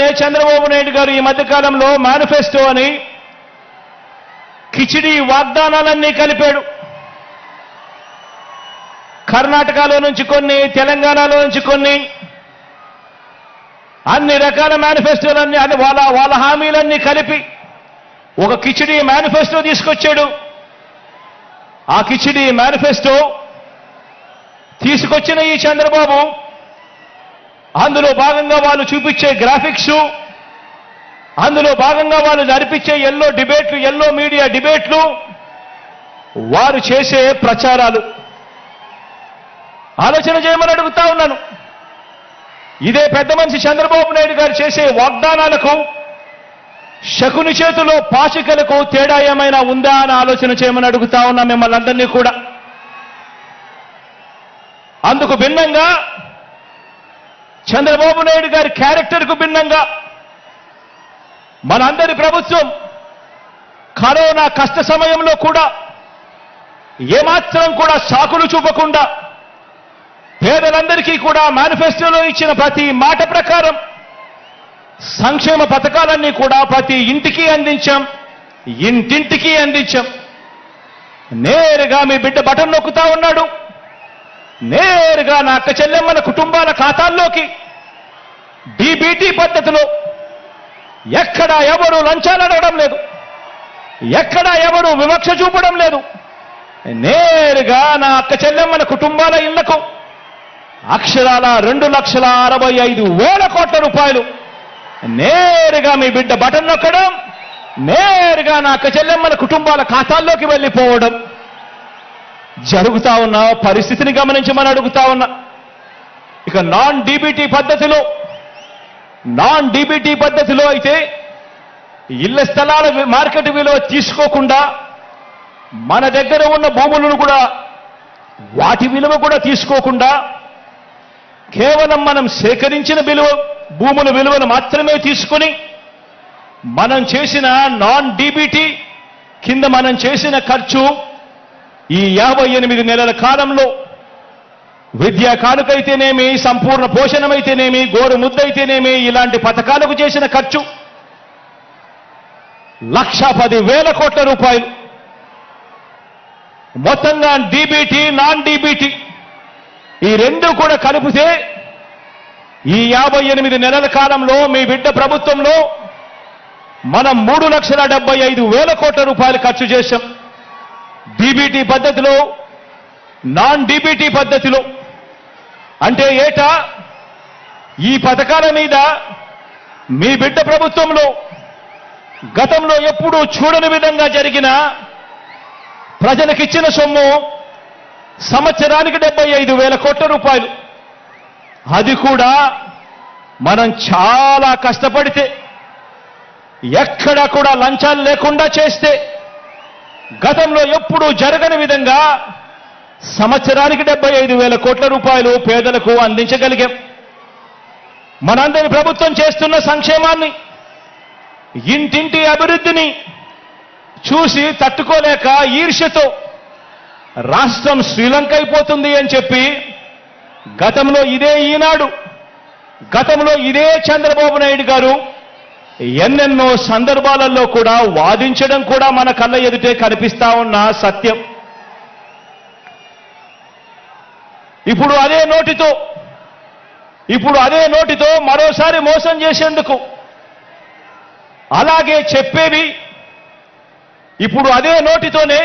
చంద్రబాబు నాయుడు గారు ఈ మధ్యకాలంలో మేనిఫెస్టో అని కిచిడి వాగ్దానాలన్నీ కలిపాడు. కర్ణాటకలో నుంచి కొన్ని తెలంగాణలో నుంచి కొన్ని అన్ని రకాల మేనిఫెస్టోలన్నీ అన్ని వాళ్ళ వాళ్ళ హామీలన్నీ కలిపి ఒక కిచిడి మేనిఫెస్టో తీసుకొచ్చాడు. ఆ కిచిడి మేనిఫెస్టో తీసుకొచ్చిన ఈ చంద్రబాబు అందులో భాగంగా వాళ్ళు చూపించే గ్రాఫిక్స్ అందులో భాగంగా వాళ్ళు నడిపించే ఎల్లో డిబేట్లు ఎల్లో మీడియా డిబేట్లు వారు చేసే ప్రచారాలు. ఆలోచన చేయమని అడుగుతా ఉన్నాను. ఇదే పెద్ద మనిషి చంద్రబాబు నాయుడు గారు చేసే వాగ్దానాలకు శకుని చేతిలో పాచికలకు తేడా ఏమైనా ఉందా అని ఆలోచన చేయమని అడుగుతా ఉన్నా మిమ్మల్ని అందరినీ కూడా. అందుకు భిన్నంగా చంద్రబాబు నాయుడు గారి క్యారెక్టర్కు భిన్నంగా మనందరి ప్రభుత్వం కరోనా కష్ట సమయంలో కూడా ఏమాత్రం కూడా సాకులు చూపకుండా పేదలందరికీ కూడా మేనిఫెస్టోలో ఇచ్చిన ప్రతి మాట ప్రకారం సంక్షేమ పథకాలన్నీ కూడా ప్రతి ఇంటికి అందించాం. ఇంటింటికి అందించాం. నేరుగా మీ బిడ్డ బటన్ నొక్కుతా ఉన్నాడు. నేరుగా నా అక్క చెల్లెమ్మల కుటుంబాల ఖాతాల్లోకి. డీబీటీ పద్ధతిలో ఎక్కడా ఎవరు లంచాలు అడగడం లేదు. ఎక్కడా ఎవరు వివక్ష చూపడం లేదు. నేరుగా నా అక్క చెల్లెమ్మల కుటుంబాల ఇళ్ళకు అక్షరాల రెండు లక్షల అరవై ఐదు వేల కోట్ల రూపాయలు. నేరుగా మీ బిడ్డ బటన్ నొక్కడం నేరుగా నా అక్క చెల్లెమ్మల కుటుంబాల ఖాతాల్లోకి వెళ్ళిపోవడం. జరుగుతా ఉన్న పరిస్థితిని గమనించమని అడుగుతా ఉన్నా. ఇక నాన్ డీబీటీ పద్ధతిలో నాన్ డీబీటీ పద్ధతిలో అయితే ఇళ్ళ స్థలాల మార్కెట్ విలువ తీసుకోకుండా మన దగ్గర ఉన్న భూములను కూడా వాటి విలువ కూడా తీసుకోకుండా కేవలం మనం సేకరించిన విలువ భూముల విలువను మాత్రమే తీసుకొని మనం చేసిన నాన్ డీబీటీ కింద మనం చేసిన ఖర్చు ఈ యాభై ఎనిమిది నెలల కాలంలో విద్యా కానుకైతేనేమి సంపూర్ణ పోషణమైతేనేమి గోరు ముద్దైతేనేమి ఇలాంటి పథకాలకు చేసిన ఖర్చు లక్ష పది వేల కోట్ల రూపాయలు. మొత్తంగా డీబీటీ నాన్ డీబీటీ ఈ రెండు కూడా కలిపితే ఈ యాభై ఎనిమిది నెలల కాలంలో మీ బిడ్డ ప్రభుత్వంలో మనం మూడు లక్షల డెబ్బై ఐదు వేల కోట్ల రూపాయలు ఖర్చు చేశాం. డీబీటీ పద్ధతిలో నాన్ డీబీటీ పద్ధతిలో. అంటే ఏటా? ఈ పథకాల మీద మీ బిడ్డ ప్రభుత్వంలో గతంలో ఎప్పుడూ చూడని విధంగా జరిగిన ప్రజలకిచ్చిన సొమ్ము సంవత్సరానికి డెబ్బై ఐదు వేల కోట్ల రూపాయలు. అది కూడా మనం చాలా కష్టపడితే ఎక్కడ కూడా లంచాలు లేకుండా చేస్తే గతంలో ఎప్పుడూ జరగని విధంగా సంవత్సరానికి డెబ్బై ఐదు వేల కోట్ల రూపాయలు పేదలకు అందించగలిగాం. మనందరి ప్రభుత్వం చేస్తున్న సంక్షేమాన్ని ఇంటింటి అభివృద్ధిని చూసి తట్టుకోలేక ఈర్ష్యతో రాష్ట్రం శ్రీలంక అయిపోతుంది అని చెప్పి గతంలో ఇదే ఈనాడు గతంలో ఇదే చంద్రబాబు నాయుడు గారు ఎన్నెన్నో సందర్భాలలో కూడా వాదించడం కూడా మన కళ్ళ ఎదుటే కనిపిస్తా ఉన్న సత్యం. ఇప్పుడు అదే నోటితో ఇప్పుడు అదే నోటితో మరోసారి మోసం చేసేందుకు అలాగే చెప్పేవి ఇప్పుడు అదే నోటితోనే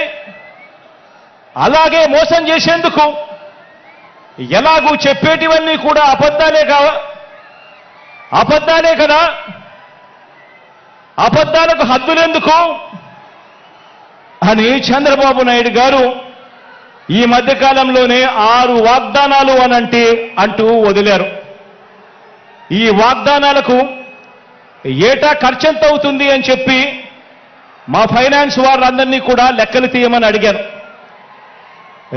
అలాగే మోసం చేసేందుకు ఎలాగూ చెప్పేటివన్నీ కూడా అబద్ధాలే కావా అబద్ధాలే కదా? అబద్ధాలకు హద్దులెందుకు? అని చంద్రబాబు నాయుడు గారు ఈ మధ్యకాలంలోనే ఆరు వాగ్దానాలు అనంటే అంటూ వదిలారు. ఈ వాగ్దానాలకు ఏటా ఖర్చెంత అవుతుంది అని చెప్పి మా ఫైనాన్స్ వారందరినీ కూడా లెక్కలు తీయమని అడిగారు.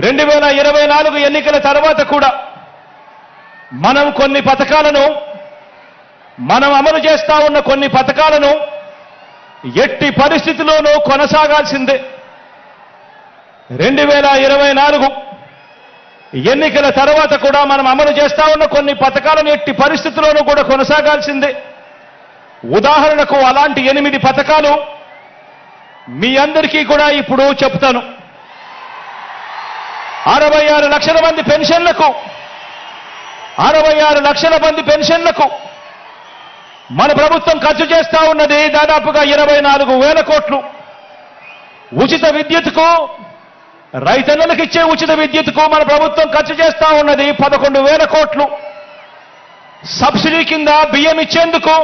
రెండు వేల ఇరవై నాలుగు ఎన్నికల తర్వాత కూడా మనం కొన్ని పథకాలను మనం అమలు చేస్తా ఉన్న కొన్ని పథకాలను ఎట్టి పరిస్థితిలోనూ కొనసాగాల్సిందే. రెండు వేల ఇరవై నాలుగు ఎన్నికల తర్వాత కూడా మనం అమలు చేస్తా ఉన్న కొన్ని పథకాలను ఎట్టి పరిస్థితుల్లోనూ కూడా కొనసాగాల్సిందే. ఉదాహరణకు అలాంటి ఎనిమిది పథకాలు మీ అందరికీ కూడా ఇప్పుడు చెప్తాను. అరవై ఆరు లక్షల మంది పెన్షన్లకు అరవై ఆరు లక్షల మంది పెన్షన్లకు మన ప్రభుత్వం ఖర్చు చేస్తా ఉన్నది దాదాపుగా ఇరవై నాలుగు వేల కోట్లు. ఉచిత విద్యుత్కు రైతన్నలకు ఇచ్చే ఉచిత విద్యుత్కు మన ప్రభుత్వం ఖర్చు చేస్తా ఉన్నది పదకొండు వేల కోట్లు. సబ్సిడీ కింద బియ్యం ఇచ్చేందుకు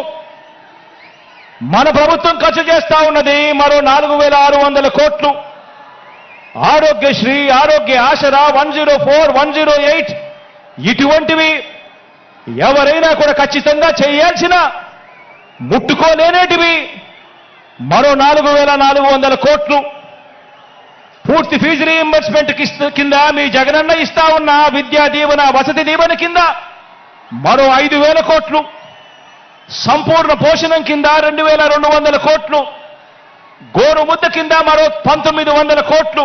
మన ప్రభుత్వం ఖర్చు చేస్తా ఉన్నది మరో నాలుగు వేల ఆరు వందల కోట్లు. Aarogyasri Aarogya Asara one zero four one zero eight ఇటువంటివి ఎవరైనా కూడా ఖచ్చితంగా చేయాల్సిన ముట్టుకోలేనేటివి. మరో నాలుగు వేల నాలుగు వందల కోట్లు. పూర్తి ఫీజు రీఎంబర్స్మెంట్ కింద మీ జగనన్న ఇస్తా ఉన్న విద్యా దీవెన వసతి దీవెన కింద మరో ఐదు వేల కోట్లు. సంపూర్ణ పోషణం కింద రెండు వేల రెండు వందల కోట్లు. గోరు ముద్ద కింద మరో పంతొమ్మిది వందల కోట్లు.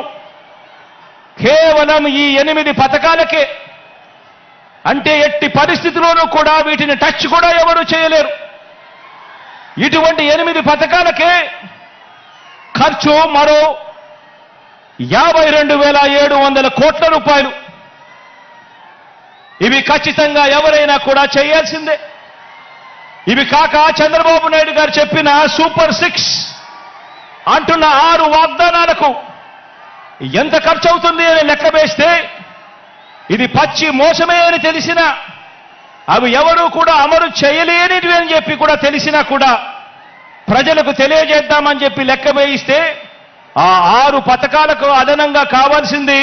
కేవలం ఈ ఎనిమిది పథకాలకే. అంటే ఎట్టి పరిస్థితిలోనూ కూడా వీటిని టచ్ కూడా ఎవరు చేయలేరు. ఇటువంటి ఎనిమిది పథకాలకే ఖర్చు మరో యాభై రెండు వేల ఏడు వందల కోట్ల రూపాయలు. ఇవి ఖచ్చితంగా ఎవరైనా కూడా చేయాల్సిందే. ఇవి కాక చంద్రబాబు నాయుడు గారు చెప్పిన సూపర్ సిక్స్ అంటున్న ఆరు వాగ్దానాలకు ఎంత ఖర్చు అవుతుంది అని లెక్క వేస్తే ఇది పచ్చి మోసమే అని తెలిసినా అవి ఎవరూ కూడా అమలు చేయలేనివి అని చెప్పి కూడా తెలిసినా కూడా ప్రజలకు తెలియజేద్దామని చెప్పి లెక్క వేయిస్తే ఆ ఆరు పథకాలకు అదనంగా కావాల్సింది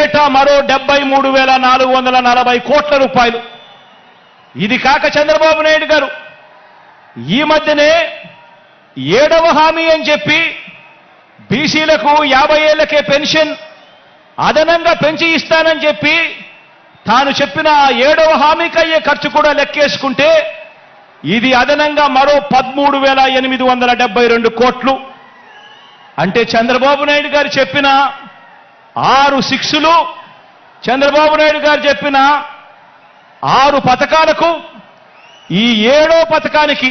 ఏటా మరో డెబ్బై మూడు వేల నాలుగు వందల నలభై కోట్ల రూపాయలు. ఇది కాక చంద్రబాబు నాయుడు గారు. ఈ మధ్యనే ఏడవ హామీ అని చెప్పి బీసీలకు యాభై ఏళ్ళకే పెన్షన్ అదనంగా పెంచి ఇస్తానని చెప్పి తాను చెప్పిన ఏడవ హామీకి అయ్యే ఖర్చు కూడా లెక్కేసుకుంటే ఇది అదనంగా మరో పదమూడు వేల ఎనిమిది వందల డెబ్బై రెండు కోట్లు. అంటే చంద్రబాబు నాయుడు గారు చెప్పిన ఆరు సిక్స్లు చంద్రబాబు నాయుడు గారు చెప్పిన ఆరు పథకాలకు ఈ ఏడో పథకానికి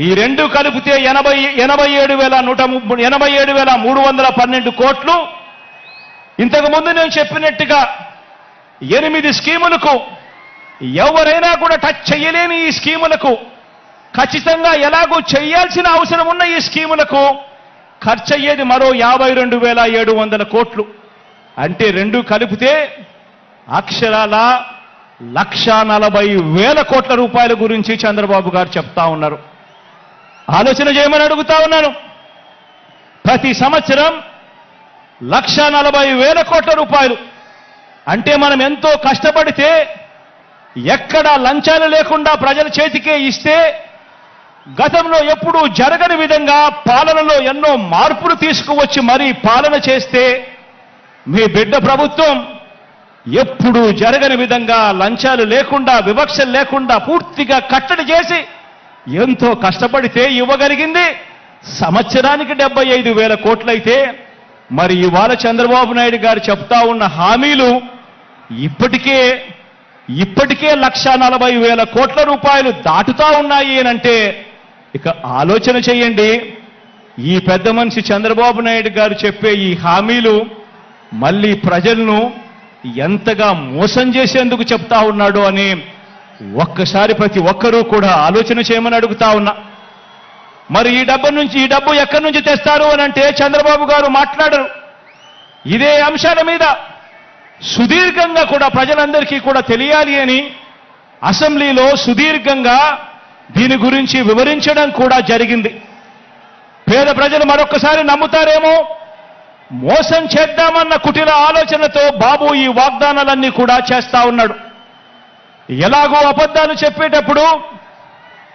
ఈ రెండు కలిపితే ఎనభై ఎనభై ఏడు వేల నూట ముప్పై ఎనభై ఏడు వేల మూడు వందల పన్నెండు కోట్లు. ఇంతకుముందు నేను చెప్పినట్టుగా ఎనిమిది స్కీములకు ఎవరైనా కూడా టచ్ చేయలేని ఈ స్కీములకు ఖచ్చితంగా ఎలాగో చేయాల్సిన అవసరం ఉన్న ఈ స్కీములకు ఖర్చు అయ్యేది మరో యాభై రెండు వేల ఏడు వందల కోట్లు. అంటే రెండు కలిపితే అక్షరాల లక్ష నలభై వేల కోట్ల రూపాయల గురించి చంద్రబాబు గారు చెప్తా ఉన్నారు. ఆలోచన చేయమని అడుగుతా ఉన్నాను. ప్రతి సంవత్సరం లక్ష నలభై వేల కోట్ల రూపాయలు అంటే మనం ఎంతో కష్టపడితే ఎక్కడ లంచాలు లేకుండా ప్రజల చేతికే ఇస్తే గతంలో ఎప్పుడూ జరగని విధంగా పాలనలో ఎన్నో మార్పులు తీసుకువచ్చి మరీ పాలన చేస్తే మీ బిడ్డ ప్రభుత్వం ఎప్పుడూ జరగని విధంగా లంచాలు లేకుండా వివక్ష లేకుండా పూర్తిగా కట్టడి చేసి ఎంతో కష్టపడితే ఇవ్వగలిగింది. సంవత్సరానికి డెబ్బై ఐదు వేల కోట్లయితే మరి ఇవాళ చంద్రబాబు నాయుడు గారు చెప్తా ఉన్న హామీలు ఇప్పటికే ఇప్పటికే లక్ష నలభై వేల కోట్ల రూపాయలు దాటుతా ఉన్నాయి అంటే ఇక ఆలోచన చేయండి. ఈ పెద్ద మనిషి చంద్రబాబు నాయుడు గారు చెప్పే ఈ హామీలు మళ్ళీ ప్రజలను ఎంతగా మోసం చేసేందుకు చెప్తా ఉన్నాడు అని ఒక్కసారి ప్రతి ఒక్కరూ కూడా ఆలోచన చేయమని అడుగుతా ఉన్నా. మరి ఈ డబ్బు నుంచి ఈ డబ్బు ఎక్కడి నుంచి తెస్తారు అని అంటే చంద్రబాబు గారు మాట్లాడరు. ఇదే అంశాల మీద సుదీర్ఘంగా కూడా ప్రజలందరికీ కూడా తెలియాలి అని అసెంబ్లీలో సుదీర్ఘంగా దీని గురించి వివరించడం కూడా జరిగింది. పేద ప్రజలు మరొకసారి నమ్ముతారేమో? మోసం చేద్దామన్న కుటిల ఆలోచనతో బాబు ఈ వాగ్దానాలన్నీ కూడా చేస్తా ఉన్నాడు. ఎలాగో అబద్ధాలు చెప్పేటప్పుడు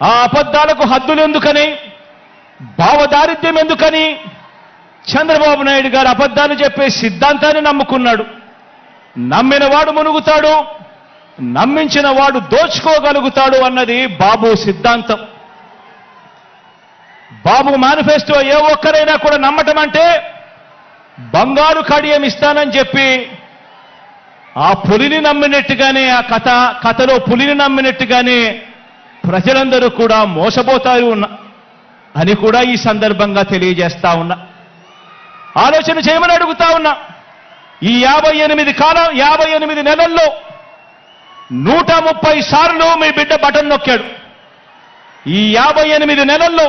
ఆ అబద్ధాలకు హద్దులు ఎందుకని? భావదారిద్ర్యం ఎందుకని? చంద్రబాబు నాయుడు గారు అబద్ధాలు చెప్పే సిద్ధాంతాన్ని నమ్ముకున్నాడు. నమ్మిన వాడు మునుగుతాడు నమ్మించిన వాడు దోచుకోగలుగుతాడు అన్నది బాబు సిద్ధాంతం. బాబు మేనిఫెస్టో ఏ ఒక్కరైనా కూడా నమ్మటం అంటే బంగారు కడియం ఇస్తానని చెప్పి ఆ పులిని నమ్మినట్టుగానే ఆ కథ కథలో పులిని నమ్మినట్టుగానే ప్రజలందరూ కూడా మోసపోతారు అని కూడా ఈ సందర్భంగా తెలియజేస్తా ఉన్నా. ఆలోచన చేయమని అడుగుతా ఉన్నా. ఈ యాభై ఎనిమిది కాలం యాభై ఎనిమిది నెలల్లో నూట ముప్పై సార్లు మీ బిడ్డ బటన్ నొక్కాడు. ఈ యాభై ఎనిమిది నెలల్లో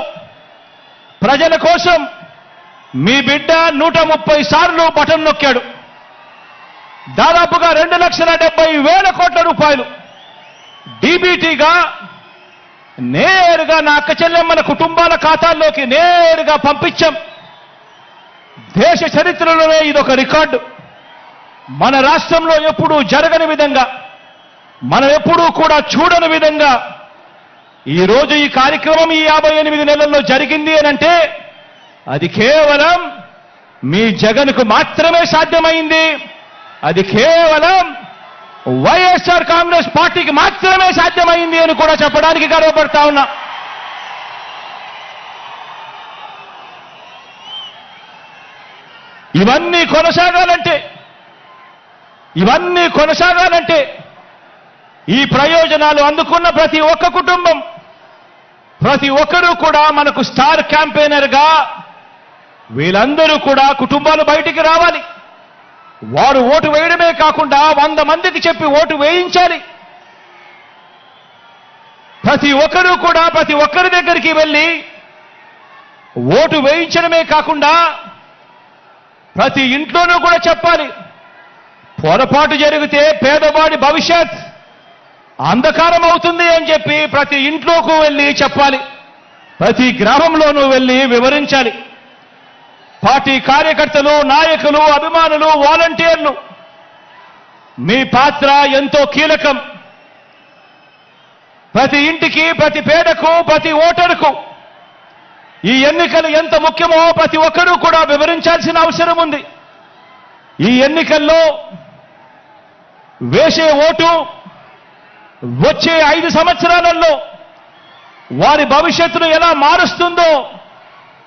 ప్రజల కోసం మీ బిడ్డ నూట ముప్పై సార్లు బటన్ నొక్కాడు. దాదాపుగా రెండు లక్షల డెబ్బై వేల కోట్ల రూపాయలు డీబీటీగా నేరుగా నా అక్క చెల్లెమ్మల కుటుంబాల ఖాతాల్లోకి నేరుగా పంపించాం. దేశ చరిత్రలోనే ఇదొక రికార్డు. మన రాష్ట్రంలో ఎప్పుడూ జరగని విధంగా మనం ఎప్పుడూ కూడా చూడని విధంగా ఈరోజు ఈ కార్యక్రమం ఈ యాభై ఎనిమిది నెలల్లో జరిగింది అని అంటే అది కేవలం మీ జగన్కు మాత్రమే సాధ్యమైంది. అది కేవలం వైఎస్ఆర్ కాంగ్రెస్ పార్టీకి మాత్రమే సాధ్యమైంది అని కూడా చెప్పడానికి గర్వపడతా ఉన్నా. ఇవన్నీ కొనసాగాలంటే ఇవన్నీ కొనసాగాలంటే ఈ ప్రయోజనాలు అందుకున్న ప్రతి ఒక్క కుటుంబం. ప్రతి ఒక్కరూ కూడా మనకు స్టార్ క్యాంపెయినర్గా వీళ్ళందరూ కూడా కుటుంబాలు బయటికి రావాలి. వారు ఓటు వేయడమే కాకుండా వంద మందికి చెప్పి ఓటు వేయించాలి. ప్రతి ఒక్కరూ కూడా ప్రతి ఒక్కరి దగ్గరికి వెళ్ళి ఓటు వేయించడమే కాకుండా ప్రతి ఇంట్లోనూ కూడా చెప్పాలి. పొరపాటు జరిగితే పేదవాడి భవిష్యత్ అంధకారం అవుతుంది అని చెప్పి ప్రతి ఇంట్లోకి వెళ్ళి చెప్పాలి. ప్రతి గ్రామంలోనూ వెళ్ళి వివరించాలి. పార్టీ కార్యకర్తలు నాయకులు అభిమానులు వాలంటీర్లు మీ పాత్ర ఎంతో కీలకం. ప్రతి ఇంటికి ప్రతి పేదకు ప్రతి ఓటరుకు ఈ ఎన్నికలు ఎంత ముఖ్యమో ప్రతి ఒక్కరూ కూడా వివరించాల్సిన అవసరం ఉంది. ఈ ఎన్నికల్లో వేసే ఓటు వచ్చే ఐదు సంవత్సరాలలో వారి భవిష్యత్తును ఎలా మారుస్తుందో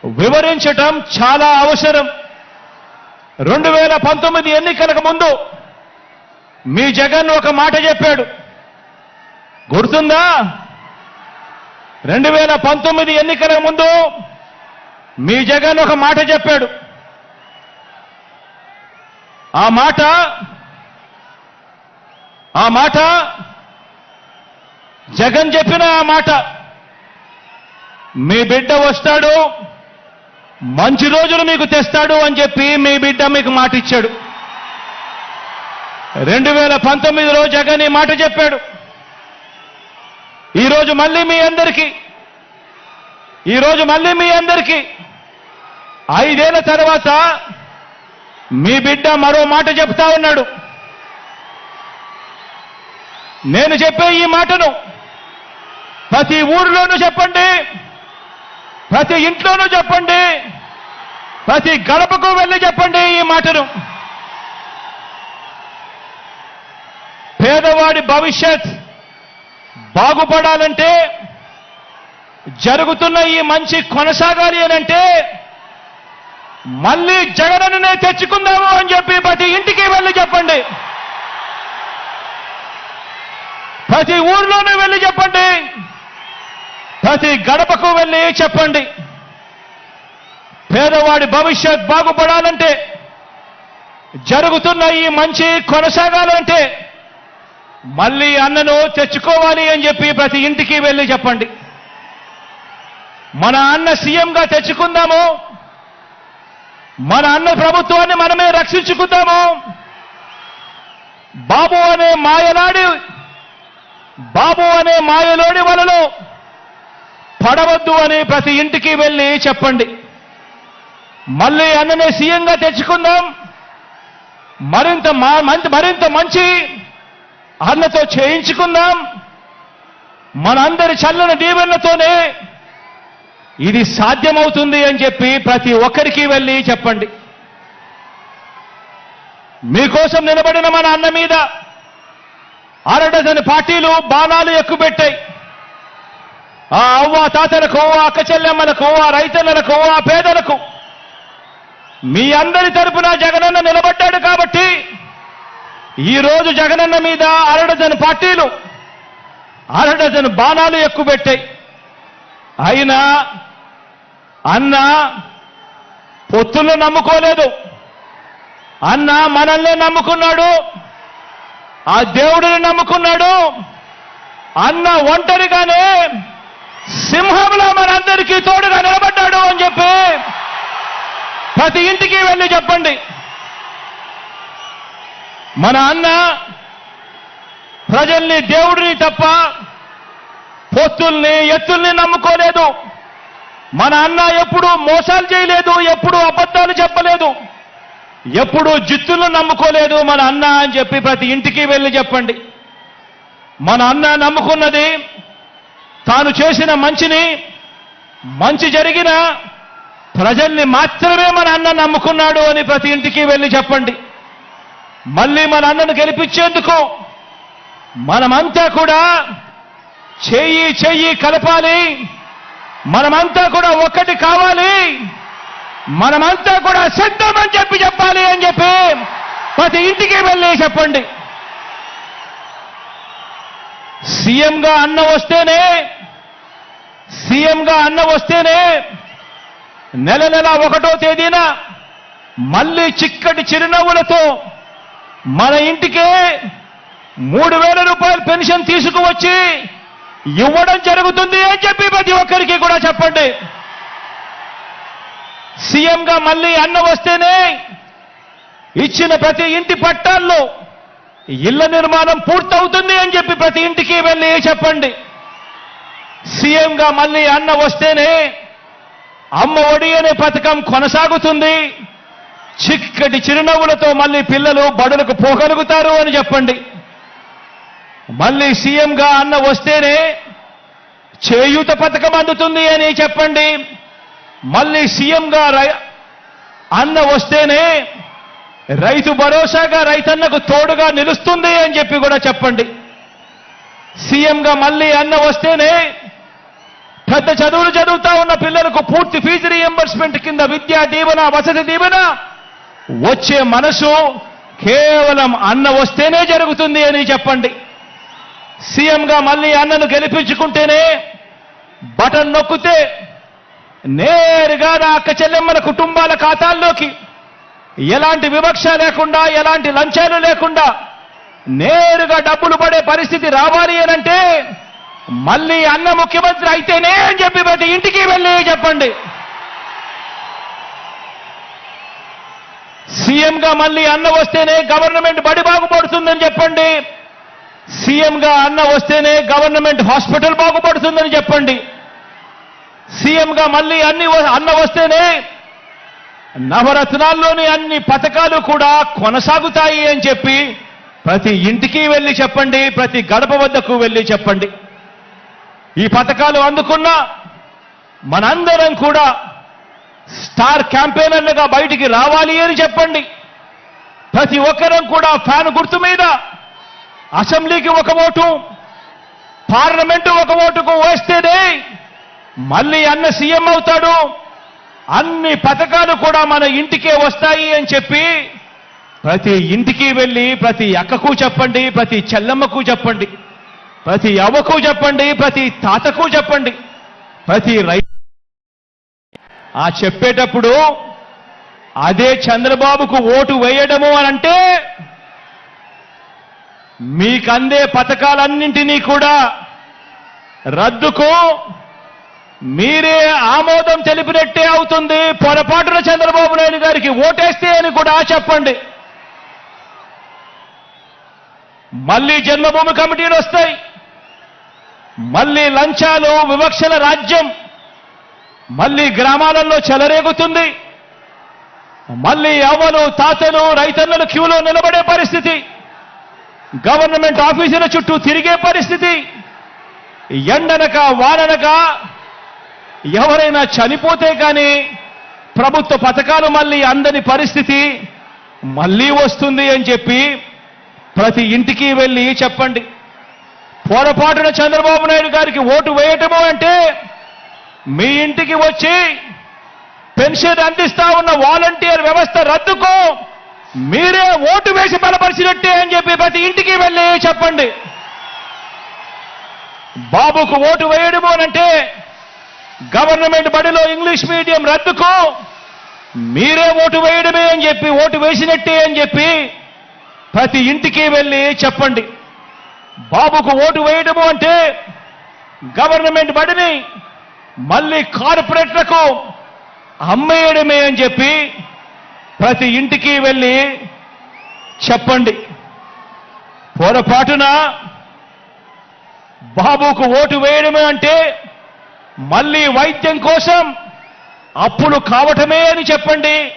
వివరించటం చాలా అవసరం. రెండు వేల పంతొమ్మిది ఎన్నికలకు ముందు మీ జగన్ ఒక మాట చెప్పాడు. గుర్తుందా? రెండు వేల పంతొమ్మిది ఎన్నికల ముందు మీ జగన్ ఒక మాట చెప్పాడు. ఆ మాట ఆ మాట జగన్ చెప్పిన ఆ మాట. మీ బిడ్డ వస్తాడు మంచి రోజులు మీకు తెస్తాడు అని చెప్పి మీ బిడ్డ మీకు మాట ఇచ్చాడు. రెండు వేల పంతొమ్మిదిలో జగన్ ఈ మాట చెప్పాడు. ఈరోజు మళ్ళీ మీ అందరికీ ఈరోజు మళ్ళీ మీ అందరికీ ఐదేళ్ళ తర్వాత మీ బిడ్డ మరో మాట చెప్తా ఉన్నాడు. నేను చెప్పే ఈ మాటను ప్రతి ఊరిలోనూ చెప్పండి ప్రతి ఇంట్లోనూ చెప్పండి ప్రతి గడపకు వెళ్ళి చెప్పండి ఈ మాటను. పేదవాడి భవిష్యత్ బాగుపడాలంటే జరుగుతున్న ఈ మంచి కొనసాగాలి అనంటే మళ్ళీ జగనన్నే తెచ్చుకుందాము అని చెప్పి ప్రతి ఇంటికి వెళ్ళి చెప్పండి. ప్రతి ఊర్లోనే వెళ్ళి చెప్పండి. ప్రతి గడపకు వెళ్ళి చెప్పండి. పేదవాడి భవిష్యత్ బాగుపడాలంటే జరుగుతున్న ఈ మంచి కొనసాగాలంటే మళ్ళీ అన్నను తెచ్చుకోవాలి అని చెప్పి ప్రతి ఇంటికి వెళ్ళి చెప్పండి. మన అన్న సీఎంగా తెచ్చుకుందాము. మన అన్న ప్రభుత్వాన్ని మనమే రక్షించుకుందాము. బాబు అనే మాయలాడి బాబు అనే మాయలోని వలలో పడవద్దు అని ప్రతి ఇంటికి వెళ్ళి చెప్పండి. మళ్ళీ అన్ననే సీఎంగా తెచ్చుకుందాం. మరింత మా- మరింత మంచి అన్నతో చేయించుకుందాం. మనందరి చల్లని దీవెనతోనే ఇది సాధ్యమవుతుంది అని చెప్పి ప్రతి ఒక్కరికి వెళ్ళి చెప్పండి. మీకోసం నిలబడిన మన అన్న మీద అరడజన్ పార్టీలు బాణాలు ఎక్కుపెట్టాయి. ఆ అవ్వ తాతలకు ఆ అక్క చెల్లెమ్మలకు ఆ రైతన్నలకు ఆ పేదలకు మీ అందరి తరపున జగనన్న నిలబడ్డాడు కాబట్టి ఈ రోజు జగనన్న మీద అరడజన్ పార్టీలు అరడజను బాణాలు ఎక్కువ పెట్టాయి అయినా అన్న పొత్తులను నమ్ముకోలేదు. అన్న మనల్ని నమ్ముకున్నాడు. ఆ దేవుడిని నమ్ముకున్నాడు. అన్న ఒంటరిగానే సింహంలో మనందరికీ తోడుగా నిలబడ్డాడు అని చెప్పి ప్రతి ఇంటికి వెళ్ళి చెప్పండి. మన అన్న ప్రజల్ని దేవుడిని తప్ప పొత్తుల్ని ఎత్తుల్ని నమ్ముకోలేదు. మన అన్న ఎప్పుడు మోసాలు చేయలేదు ఎప్పుడు అబద్ధాలు చెప్పలేదు. ఎప్పుడు జిత్తులను నమ్ముకోలేదు మన అన్న అని చెప్పి ప్రతి ఇంటికి వెళ్ళి చెప్పండి. మన అన్న నమ్ముకున్నది తాను చేసిన మంచిని మంచి జరిగిన ప్రజల్ని మాత్రమే మన అన్న నమ్ముకున్నాడు అని ప్రతి ఇంటికి వెళ్ళి చెప్పండి. మళ్ళీ మన అన్నను గెలిపించేందుకు మనమంతా కూడా చెయ్యి చెయ్యి కలపాలి. మనమంతా కూడా ఒక్కటి కావాలి. మనమంతా కూడా సిద్ధం అని చెప్పి చెప్పాలి అని చెప్పి ప్రతి ఇంటికి వెళ్ళి చెప్పండి. సీఎంగా అన్న వస్తేనే సీఎంగా అన్న వస్తేనే నెల నెల ఒకటో తేదీన మళ్ళీ చిక్కటి చిరునవ్వులతో మన ఇంటికే మూడు వేల రూపాయల పెన్షన్ తీసుకువచ్చి ఇవ్వడం జరుగుతుంది అని చెప్పి ప్రతి ఒక్కరికి కూడా చెప్పండి. సీఎంగా మళ్ళీ అన్న వస్తేనే ఇచ్చిన ప్రతి ఇంటి పట్టాల్లో ఇళ్ళ నిర్మాణం పూర్తవుతుంది అని చెప్పి ప్రతి ఇంటికి వెళ్ళి చెప్పండి. సీఎంగా మళ్ళీ అన్న వస్తేనే అమ్మ ఒడి అనే పథకం కొనసాగుతుంది. చిక్కటి చిరునవ్వులతో మళ్ళీ పిల్లలు బడులకు పోగలుగుతారు అని చెప్పండి. మళ్ళీ సీఎంగా అన్న వస్తేనే చేయూత పథకం అందుతుంది అని చెప్పండి. మళ్ళీ సీఎంగా రై- అన్న వస్తేనే రైతు భరోసాగా రైతన్నకు తోడుగా నిలుస్తుంది అని చెప్పి కూడా చెప్పండి. సీఎంగా మళ్ళీ అన్న వస్తేనే పెద్ద చదువులు చదువుతా ఉన్న పిల్లలకు పూర్తి ఫీజు రీఎంబర్స్మెంట్ కింద విద్యా దీవెన వసతి దీవెన వచ్చే మనసు కేవలం అన్న వస్తేనే జరుగుతుంది అని చెప్పండి. సీఎంగా మళ్ళీ అన్నను గెలిపించుకుంటేనే బటన్ నొక్కితే నేరుగా నా అక్క చెల్లెమ్మల కుటుంబాల ఖాతాల్లోకి ఎలాంటి వివక్ష లేకుండా ఎలాంటి లంచాలు లేకుండా నేరుగా డబ్బులు పడే పరిస్థితి రావాలి అనంటే మళ్ళీ అన్న ముఖ్యమంత్రి అయితేనే అని చెప్పి ప్రతి ఇంటికి వెళ్ళి చెప్పండి. సీఎంగా మళ్ళీ అన్న వస్తేనే గవర్నమెంట్ బడి బాగుపడుతుందని చెప్పండి. సీఎంగా అన్న వస్తేనే గవర్నమెంట్ హాస్పిటల్ బాగుపడుతుందని చెప్పండి. సీఎంగా మళ్ళీ అన్ని వ- అన్న వస్తేనే నవరత్నాల్లోని అన్ని పథకాలు కూడా కొనసాగుతాయి అని చెప్పి ప్రతి ఇంటికి వెళ్ళి చెప్పండి ప్రతి గడప వద్దకు వెళ్ళి చెప్పండి. ఈ పథకాలు అందుకున్న మనందరం కూడా స్టార్ క్యాంపెయినర్లుగా బయటికి రావాలి అని చెప్పండి. ప్రతి ఒక్కరం కూడా ఫ్యాన్ గుర్తు మీద అసెంబ్లీకి ఒక ఓటు పార్లమెంటు ఒక ఓటుకు వేస్తేనే మళ్ళీ అన్న సీఎం అవుతాడు. అన్ని పథకాలు కూడా మన ఇంటికే వస్తాయి అని చెప్పి ప్రతి ఇంటికి వెళ్ళి ప్రతి అక్కకు చెప్పండి ప్రతి చెల్లమ్మకు చెప్పండి ప్రతి అవ్వకు చెప్పండి ప్రతి తాతకు చెప్పండి ప్రతి రైతు ఆ చెప్పేటప్పుడు అదే చంద్రబాబుకు ఓటు వేయడము అని అంటే మీకందే పథకాలన్నింటినీ కూడా రద్దుకు మీరే ఆమోదం తెలిపినట్టే అవుతుంది. పొరపాటున చంద్రబాబు నాయుడు గారికి ఓటేస్తే అని కూడా చెప్పండి. మళ్ళీ జన్మభూమి కమిటీలు వస్తాయి. మళ్ళీ లంచాలు వివక్షల రాజ్యం. మళ్ళీ గ్రామాలలో చెలరేగుతుంది. మళ్ళీ అవ్వలు తాతలు రైతన్నలు క్యూలో నిలబడే పరిస్థితి. గవర్నమెంట్ ఆఫీసుల చుట్టూ తిరిగే పరిస్థితి. ఎండనక వాననక ఎవరైనా చనిపోతే కానీ ప్రభుత్వ పథకాలు మళ్ళీ అందని పరిస్థితి మళ్ళీ వస్తుంది అని చెప్పి ప్రతి ఇంటికి వెళ్ళి చెప్పండి. పొరపాటున చంద్రబాబు నాయుడు గారికి ఓటు వేయటము అంటే మీ ఇంటికి వచ్చి పెన్షన్ అందిస్తా ఉన్న వాలంటీర్ వ్యవస్థ రద్దుకు మీరే ఓటు వేసి బలపరిచినట్టే అని చెప్పి ప్రతి ఇంటికి వెళ్ళి చెప్పండి. బాబుకు ఓటు వేయడమోనంటే గవర్నమెంట్ బడిలో ఇంగ్లీష్ మీడియం రద్దుకు మీరే ఓటు వేయడమే అని చెప్పి ఓటు వేసినట్టే అని చెప్పి ప్రతి ఇంటికి వెళ్ళి చెప్పండి. బాబుకు ఓటు వేయడము అంటే గవర్నమెంట్ బడిని మళ్ళీ కార్పొరేట్లకు అమ్మేయడమే అని చెప్పి ప్రతి ఇంటికి వెళ్ళి చెప్పండి. పొరపాటున బాబుకు ఓటు వేయడమే అంటే మళ్ళీ వైద్యం కోసం అప్పులు కావటమే అని చెప్పండి.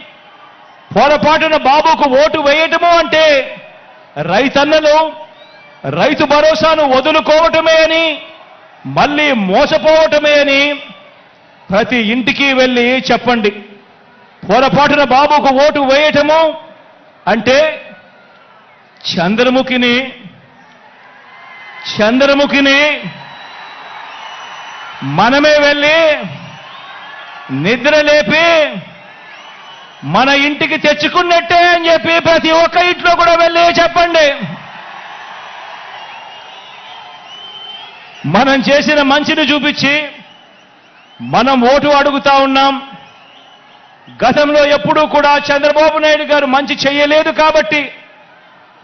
పొరపాటున బాబుకు ఓటు వేయటము అంటే రైతన్నలు రైతు భరోసాను వదులుకోవటమే అని మళ్ళీ మోసపోవటమే అని ప్రతి ఇంటికి వెళ్ళి చెప్పండి. పొరపాటున బాబుకు ఓటు వేయటము అంటే చంద్రముఖిని చంద్రముఖిని మనమే వెళ్ళి నిద్ర లేపి మన ఇంటికి తెచ్చుకున్నట్టే అని చెప్పి ప్రతి ఒక్క ఇంట్లో కూడా వెళ్ళి చెప్పండి. మనం చేసిన మంచిని చూపించి మనం ఓటు అడుగుతా ఉన్నాం. గతంలో ఎప్పుడూ కూడా చంద్రబాబు నాయుడు గారు మంచి చేయలేదు కాబట్టి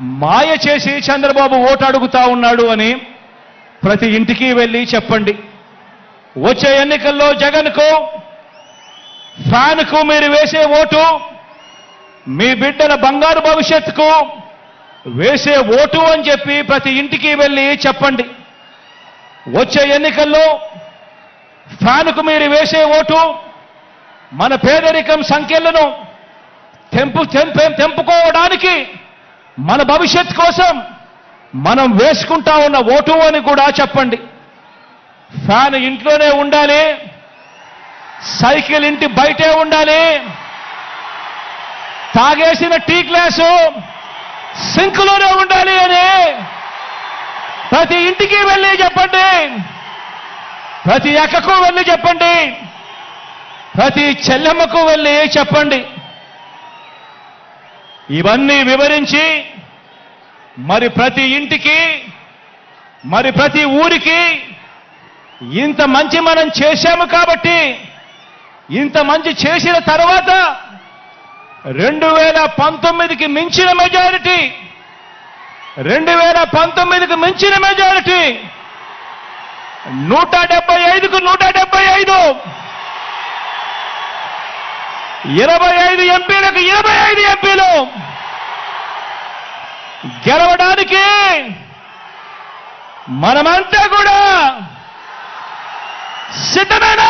మాయ చేసి చంద్రబాబు ఓటు అడుగుతా ఉన్నాడు అని ప్రతి ఇంటికి వెళ్ళి చెప్పండి. వచ్చే ఎన్నికల్లో జగన్కు ఫ్యాన్కు మీరు వేసే ఓటు మీ బిడ్డల బంగారు భవిష్యత్తుకు వేసే ఓటు అని చెప్పి ప్రతి ఇంటికి వెళ్ళి చెప్పండి. వచ్చే ఎన్నికల్లో ఫ్యాన్కు మీరు వేసే ఓటు మన పేదరికం సంఖ్యలను తెంపు తెంపుకోవడానికి మన భవిష్యత్ కోసం మనం వేసుకుంటా ఉన్న ఓటు అని కూడా చెప్పండి. ఫ్యాన్ ఇంట్లోనే ఉండాలి. సైకిల్ ఇంటి బయటే ఉండాలి. తాగేసిన టీ గ్లాసు సింక్లోనే ఉండాలి అని ప్రతి ఇంటికి వెళ్ళి చెప్పండి. ప్రతి అక్కకు వెళ్ళి చెప్పండి. ప్రతి చెల్లెమ్మకు వెళ్ళి చెప్పండి. ఇవన్నీ వివరించి మరి ప్రతి ఇంటికి మరి ప్రతి ఊరికి ఇంత మంచి మనం చేశాము కాబట్టి ఇంత మంచి చేసిన తర్వాత రెండు వేల పంతొమ్మిదికి మించిన మెజారిటీ రెండు వేల పంతొమ్మిదికి మించిన మెజారిటీ నూట డెబ్బై ఐదుకు నూట డెబ్బై ఐదు ఇరవై ఐదు ఎంపీలకు ఇరవై ఐదు ఎంపీలు. గెలవడానికి మనమంతా కూడా 新的版本